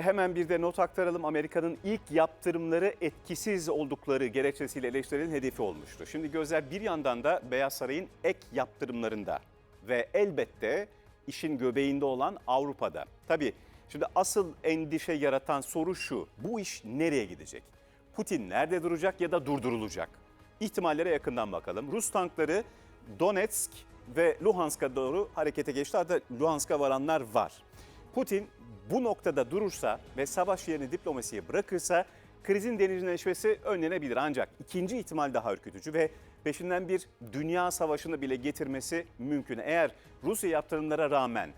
Hemen bir de not aktaralım. Amerika'nın ilk yaptırımları etkisiz oldukları gerekçesiyle eleştirilen hedefi olmuştu. Şimdi gözler bir yandan da Beyaz Saray'ın ek yaptırımlarında ve elbette işin göbeğinde olan Avrupa'da. Tabii şimdi asıl endişe yaratan soru şu. Bu iş nereye gidecek? Putin nerede duracak ya da durdurulacak? İhtimallere yakından bakalım. Rus tankları Donetsk ve Luhansk'a doğru harekete geçti. Hatta Luhansk'a varanlar var. Putin bu noktada durursa ve savaş yerini diplomasiye bırakırsa krizin derinleşmesi önlenebilir. Ancak ikinci ihtimal daha ürkütücü ve peşinden bir dünya savaşını bile getirmesi mümkün. Eğer Rusya yaptırımlara rağmen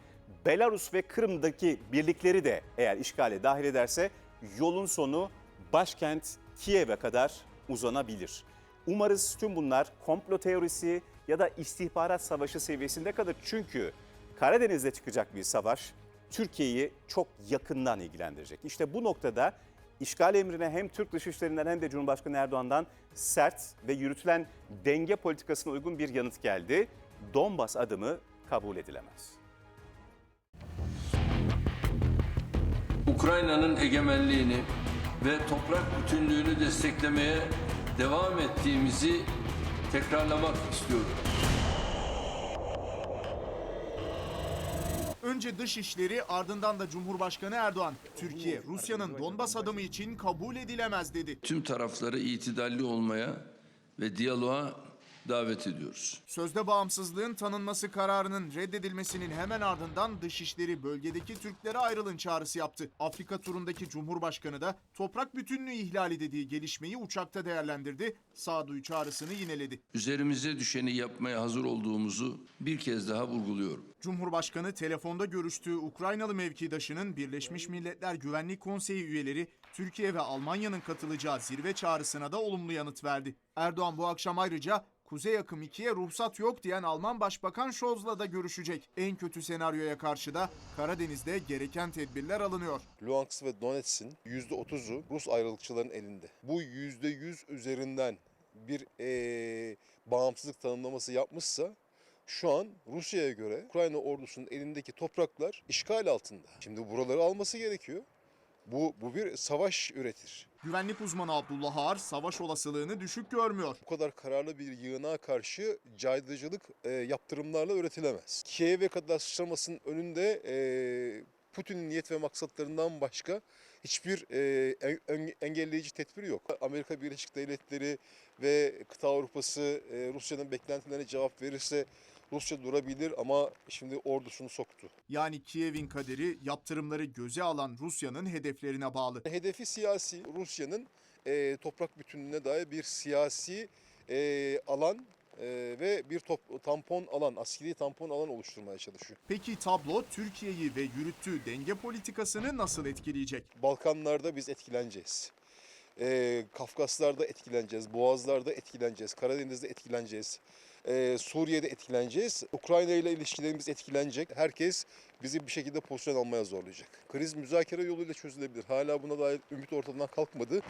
Belarus ve Kırım'daki birlikleri de eğer işgale dahil ederse yolun sonu başkent Kiev'e kadar uzanabilir. Umarız tüm bunlar komplo teorisi ya da istihbarat savaşı seviyesinde kalır. Çünkü Karadeniz'de çıkacak bir savaş Türkiye'yi çok yakından ilgilendirecek. İşte bu noktada işgal emrine hem Türk Dışişleri'nden hem de Cumhurbaşkanı Erdoğan'dan sert ve yürütülen denge politikasına uygun bir yanıt geldi. Donbas adımı kabul edilemez. Ukrayna'nın egemenliğini ve toprak bütünlüğünü desteklemeye devam ettiğimizi tekrarlamak istiyorum. Önce Dışişleri ardından da Cumhurbaşkanı Erdoğan, Türkiye Rusya'nın Donbas adımı için kabul edilemez dedi. Tüm tarafları itidalli olmaya ve diyaloğa davet ediyoruz. Sözde bağımsızlığın tanınması kararının reddedilmesinin hemen ardından Dışişleri bölgedeki Türklere ayrılın çağrısı yaptı. Afrika turundaki Cumhurbaşkanı da toprak bütünlüğü ihlali dediği gelişmeyi uçakta değerlendirdi. Sağduyu çağrısını yineledi. Üzerimize düşeni yapmaya hazır olduğumuzu bir kez daha vurguluyorum. Cumhurbaşkanı telefonda görüştüğü Ukraynalı mevkidaşının Birleşmiş Milletler Güvenlik Konseyi üyeleri Türkiye ve Almanya'nın katılacağı zirve çağrısına da olumlu yanıt verdi. Erdoğan bu akşam ayrıca Kuzey Akım 2'ye ruhsat yok diyen Alman Başbakan Scholz'la da görüşecek. En kötü senaryoya karşı da Karadeniz'de gereken tedbirler alınıyor. Luhansk ve Donetsk'in %30'u Rus ayrılıkçıların elinde. Bu %100 üzerinden bir eee, bağımsızlık tanımlaması yapmışsa şu an Rusya'ya göre Ukrayna ordusunun elindeki topraklar işgal altında. Şimdi buraları alması gerekiyor. Bu, bu bir savaş üretir. Güvenlik uzmanı Abdullah Ağar savaş olasılığını düşük görmüyor. Bu kadar kararlı bir yığınağa karşı caydırıcılık e, yaptırımlarla üretilemez. Kiev'e kadar sıçramasının önünde e, Putin'in niyet ve maksatlarından başka hiçbir e, en- engelleyici tedbir yok. Amerika Birleşik Devletleri ve kıta Avrupa'sı e, Rusya'nın beklentilerine cevap verirse Rusya durabilir ama şimdi ordusunu soktu. Yani Kiev'in kaderi yaptırımları göze alan Rusya'nın hedeflerine bağlı. Hedefi siyasi Rusya'nın e, toprak bütünlüğüne dair bir siyasi e, alan e, ve bir top, tampon alan, askeri tampon alan oluşturmaya çalışıyor. Peki tablo Türkiye'yi ve yürüttüğü denge politikasını nasıl etkileyecek? Balkanlarda biz etkileneceğiz. E, Kafkaslar'da etkileneceğiz, Boğazlar'da etkileneceğiz, Karadeniz'de etkileneceğiz. e, Suriye'de etkileneceğiz. Ukrayna ile ilişkilerimiz etkilenecek. Herkes bizi bir şekilde pozisyon almaya zorlayacak. Kriz müzakere yoluyla çözülebilir. Hala buna dair ümit ortadan kalkmadı.